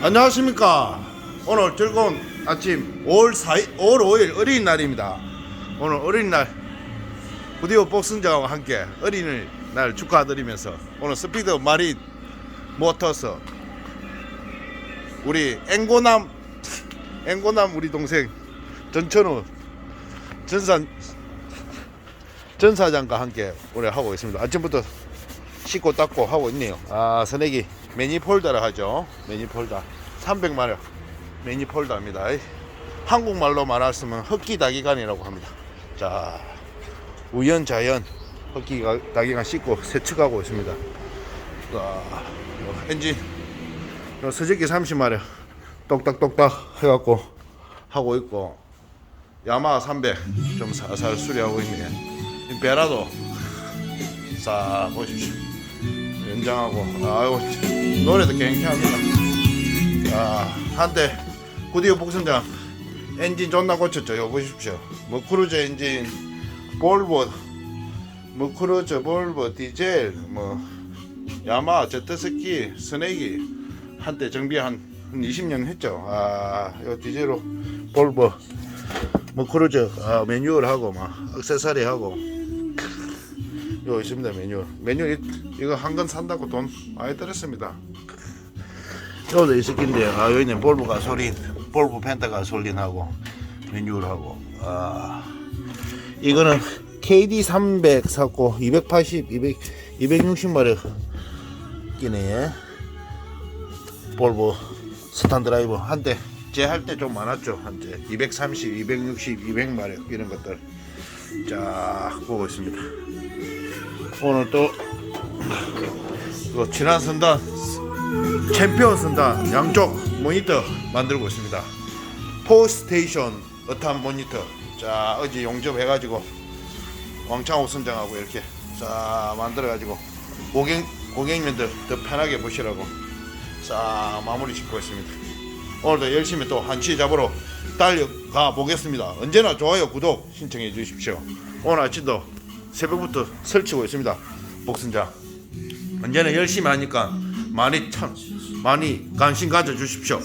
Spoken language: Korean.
안녕하십니까. 오늘 즐거운 아침 5월 4일, 5월 5일 어린이날입니다. 오늘 어린이날 부디오 복승자와 함께 어린이날 축하드리면서 오늘 스피드 마린 모터스 우리 앵고남 앵고남 우리 동생 전천우 전산 전 사장과 함께 오늘 하고 있습니다. 아침부터 씻고 닦고 하고 있네요. 아, 선액이 매니폴더라 하죠. 매니폴더. 300마력 매니폴더입니다. 한국말로 말하시면 흑기다기관이라고 합니다. 자, 우연자연 흑기다기관 씻고 세척하고 있습니다. 자, 요 엔진 요 서적기 30마력 똑딱똑딱 해갖고 하고 있고 야마하 300 좀 살살 수리하고 있네. 이 베라도 자 보십시오 연장하고. 아이고 노래도 갱쾌합니다. 자 한때 구디오 복선장 엔진 존나 고쳤죠. 요 보십시오. 뭐 크루저 엔진 볼보 뭐 크루저 볼보 디젤 뭐 야마 제트스키 스네기. 한때 정비 한, 한 20년 했죠. 아요 디젤로 볼보 뭐 크루저 아, 매뉴얼 하고 막 액세서리 하고 요 있습니다 메뉴 메뉴 이- 이거 한 건 산다고 돈 많이 들었습니다. 요도 있었긴데 아 여기 있네 볼보 가솔린 볼보 펜타 가솔린하고 메뉴하고 아. 이거는 KD 300 샀고 280 200 260마력 끼네. 볼보 스탄 드라이버. 한때 제 할 때 좀 많았죠 한때. 230 260 200마력 이런 것들 쫙 보고 있습니다 오늘 또그 지난 선단 챔피언 선단 양쪽 모니터 만들고 있습니다. 포스테이션 어탄 모니터. 자 어제 용접해가지고 왕창호 선장하고 이렇게 자 만들어가지고 고객 고객님들 더 편하게 보시라고 자 마무리 짓고 있습니다. 오늘도 열심히 또 한치 잡으러 달려가 보겠습니다. 언제나 좋아요 구독 신청해 주십시오. 오늘 아침도 새벽부터 설치고 있습니다. 복순장. 언제나 열심히 하니까 많이 참 많이 관심 가져 주십시오.